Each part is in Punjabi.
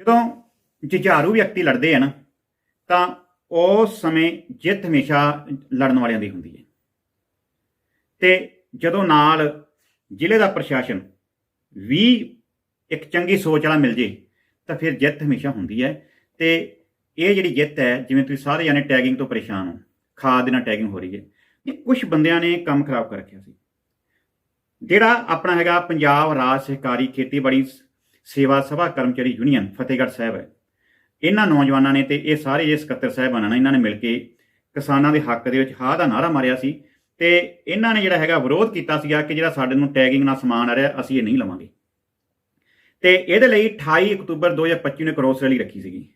ਜਦੋਂ ਜੁਝਾਰੂ ਵਿਅਕਤੀ ਲੜਦੇ ਆ ਨਾ, ਤਾਂ ਉਸ ਸਮੇਂ ਜਿੱਤ ਹਮੇਸ਼ਾ ਲੜਨ ਵਾਲਿਆਂ ਦੀ ਹੁੰਦੀ ਹੈ। ਤੇ ਜਦੋਂ ਨਾਲ ਜ਼ਿਲ੍ਹੇ ਦਾ ਪ੍ਰਸ਼ਾਸਨ ਵੀ ਇੱਕ ਚੰਗੀ ਸੋਚ ਵਾਲਾ ਮਿਲ ਜੇ, ਤਾਂ ਫਿਰ ਜਿੱਤ ਹਮੇਸ਼ਾ ਹੁੰਦੀ ਹੈ। ਤੇ ਇਹ ਜਿਹੜੀ ਜਿੱਤ ਹੈ, ਜਿਵੇਂ ਤੁਸੀਂ ਸਾਰੇ ਜਾਣੇ ਟੈਗਿੰਗ ਤੋਂ ਪਰੇਸ਼ਾਨ ਹੋ, ਖਾਦ ਦੇ ਨਾਲ ਟੈਗਿੰਗ ਹੋ ਰਹੀ ਹੈ, ਇਹ ਕੁਝ ਬੰਦਿਆਂ ਨੇ ਕੰਮ ਖਰਾਬ ਕਰ ਰੱਖਿਆ ਸੀ। ਜਿਹੜਾ ਆਪਣਾ ਹੈਗਾ ਪੰਜਾਬ ਰਾਜ ਸਹਿਕਾਰੀ ਖੇਤੀਬਾੜੀ ਸੇਵਾ ਸਭਾ ਕਰਮਚਾਰੀ ਯੂਨੀਅਨ ਫਤਿਹਗੜ੍ਹ ਸਾਹਿਬ ਹੈ। ਇਹਨਾਂ ਨੌਜਵਾਨਾਂ ਨੇ ਤੇ ਇਹ ਸਾਰੇ ਜੇ ਸਕੱਤਰ ਸਾਹਿਬਾਨਾਂ ਨੇ, ਇਹਨਾਂ ਨੇ ਮਿਲ ਕੇ ਕਿਸਾਨਾਂ ਦੇ ਹੱਕ ਦੇ ਵਿੱਚ ਹਾਂ ਦਾ ਨਾਰਾ ਮਾਰਿਆ ਸੀ ਤੇ ਇਹਨਾਂ ਨੇ ਜਿਹੜਾ ਹੈਗਾ ਵਿਰੋਧ ਕੀਤਾ ਸੀਗਾ ਕਿ ਜਿਹੜਾ ਸਾਡੇ ਨੂੰ ਟੈਗਿੰਗ ਨਾਲ ਸਮਾਨ ਆ ਰਿਹਾ, ਅਸੀਂ ਇਹ ਨਹੀਂ ਲਵਾਂਗੇ। ਤੇ ਇਹਦੇ ਲਈ 28 ਅਕਤੂਬਰ 2025 ਨੂੰ ਇੱਕ ਰੋਸ ਰੈਲੀ ਰੱਖੀ ਸੀਗੀ।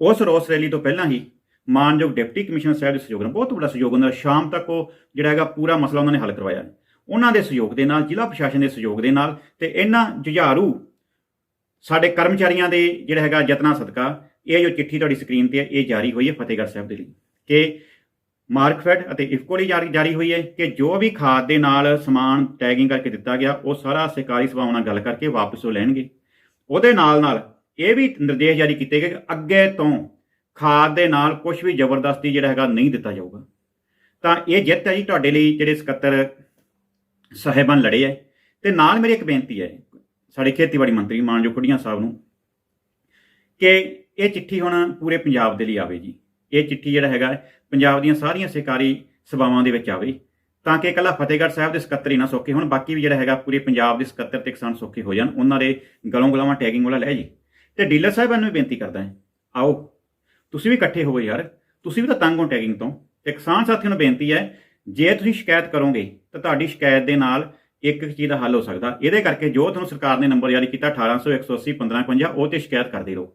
ਉਸ ਰੋਸ ਰੈਲੀ ਤੋਂ ਪਹਿਲਾਂ ਹੀ ਮਾਨਯੋਗ ਡਿਪਟੀ ਕਮਿਸ਼ਨਰ ਸਾਹਿਬ ਦੇ ਸਹਿਯੋਗ ਨਾਲ, ਬਹੁਤ ਵੱਡਾ ਸਹਿਯੋਗ ਉਹਨਾਂ ਦਾ, ਸ਼ਾਮ ਤੱਕ ਉਹ ਜਿਹੜਾ ਹੈਗਾ ਪੂਰਾ ਮਸਲਾ ਉਹਨਾਂ ਨੇ ਹੱਲ ਕਰਵਾਇਆ। ਉਹਨਾਂ ਦੇ ਸਹਿਯੋਗ ਦੇ ਨਾਲ, ਜ਼ਿਲ੍ਹਾ ਪ੍ਰਸ਼ਾਸਨ ਦੇ ਸਹਿਯੋਗ ਦੇ ਨਾਲ ਤੇ ਇਹਨਾਂ ਜੁਝਾਰੂ ਸਾਡੇ ਕਰਮਚਾਰੀਆਂ ਦੇ ਜਿਹੜਾ ਹੈਗਾ ਯਤਨਾਂ ਸਦਕਾ, ਇਹ ਜੋ ਚਿੱਠੀ ਤੁਹਾਡੀ ਸਕਰੀਨ ਤੇ ਹੈ, ਇਹ ਜਾਰੀ ਹੋਈ ਹੈ ਫਤਿਹਗੜ੍ਹ ਸਾਹਿਬ ਦੇ ਲਈ ਕਿ ਮਾਰਕਫੈਡ ਅਤੇ ਇਫਕੋ ਲਈ ਜਾਰੀ ਜਾਰੀ ਹੋਈ ਹੈ ਕਿ ਜੋ ਵੀ ਖਾਦ ਦੇ ਨਾਲ ਸਮਾਨ ਟੈਗਿੰਗ ਕਰਕੇ ਦਿੱਤਾ ਗਿਆ, ਉਹ ਸਾਰਾ ਸਰਕਾਰੀ ਸਭਾਵਾਂ ਨਾਲ ਗੱਲ ਕਰਕੇ ਵਾਪਸ ਉਹ ਲੈਣਗੇ। ਉਹਦੇ ਨਾਲ ਨਾਲ ਇਹ ਵੀ ਨਿਰਦੇਸ਼ ਜਾਰੀ ਕੀਤੇ ਗਏ ਕਿ ਅੱਗੇ ਤੋਂ ਖਾਦ ਦੇ ਨਾਲ ਕੁਝ ਵੀ ਜ਼ਬਰਦਸਤੀ ਜਿਹੜਾ ਹੈਗਾ ਨਹੀਂ ਦਿੱਤਾ ਜਾਊਗਾ। ਤਾਂ ਇਹ ਜਿੱਤ ਹੈ ਜੀ ਤੁਹਾਡੇ ਲਈ ਜਿਹੜੇ ਸਕੱਤਰ ਸਾਹਿਬਾਨ ਲੜੇ ਹੈ। ਤੇ ਨਾਲ ਮੇਰੀ ਇੱਕ ਬੇਨਤੀ ਹੈ ਸਾਡੇ ਖੇਤੀਬਾੜੀ ਮੰਤਰੀ ਮਾਨਯੋਗ ਖੁੱਡੀਆਂ ਸਾਹਿਬ ਨੂੰ ਕਿ ਇਹ ਚਿੱਠੀ ਹੁਣ ਪੂਰੇ ਪੰਜਾਬ ਦੇ ਲਈ ਆਵੇ ਜੀ। ਇਹ ਚਿੱਠੀ ਜਿਹੜਾ ਹੈਗਾ, ਪੰਜਾਬ ਦੀਆਂ ਸਾਰੀਆਂ ਸਰਕਾਰੀ ਸਭਾਵਾਂ ਦੇ ਵਿੱਚ ਆਵੇ ਤਾਂ ਕਿ ਇਕੱਲਾ ਫਤਿਹਗੜ੍ਹ ਸਾਹਿਬ ਦੇ ਸਕੱਤਰ ਹੀ ਨਾ ਸੌਖੇ ਹੋਣ, ਬਾਕੀ ਵੀ ਜਿਹੜਾ ਹੈਗਾ ਪੂਰੇ ਪੰਜਾਬ ਦੇ ਸਕੱਤਰ ਤੇ ਕਿਸਾਨ ਸੌਖੇ ਹੋ ਜਾਣ, ਉਹਨਾਂ ਦੇ ਗਲੋਂ ਗਲਾਵਾਂ ਟੈਗਿੰਗ ਵਾਲਾ ਲੈ ਜੀ। ਤੇ ਡੀਲਰ ਸਾਹਿਬਾਨ ਨੂੰ ਵੀ ਬੇਨਤੀ ਕਰਦਾ ਹੈ, ਆਓ, ਤੁਸੀਂ ਵੀ ਇਕੱਠੇ ਹੋਵੋ ਯਾਰ, ਤੁਸੀਂ ਵੀ ਤਾਂ ਤੰਗ ਹੋ ਟੈਗਿੰਗ ਤੋਂ। ਤੇ ਕਿਸਾਨ ਸਾਥੀਆਂ ਨੂੰ ਬੇਨਤੀ ਹੈ, ਜੇ ਤੁਸੀਂ ਸ਼ਿਕਾਇਤ ਕਰੋਗੇ ਤਾਂ ਤੁਹਾਡੀ ਸ਼ਿਕਾਇਤ ਦੇ ਨਾਲ ਇੱਕ ਇੱਕ ਚੀਜ਼ ਦਾ ਹੱਲ ਹੋ ਸਕਦਾ। ਇਹਦੇ ਕਰਕੇ ਜੋ ਤੁਹਾਨੂੰ ਸਰਕਾਰ ਨੇ ਨੰਬਰ ਜਾਰੀ ਕੀਤਾ 1800 180 1551 ਉਹ ਤੇ ਸ਼ਿਕਾਇਤ ਕਰਦੇ ਰਹੋ।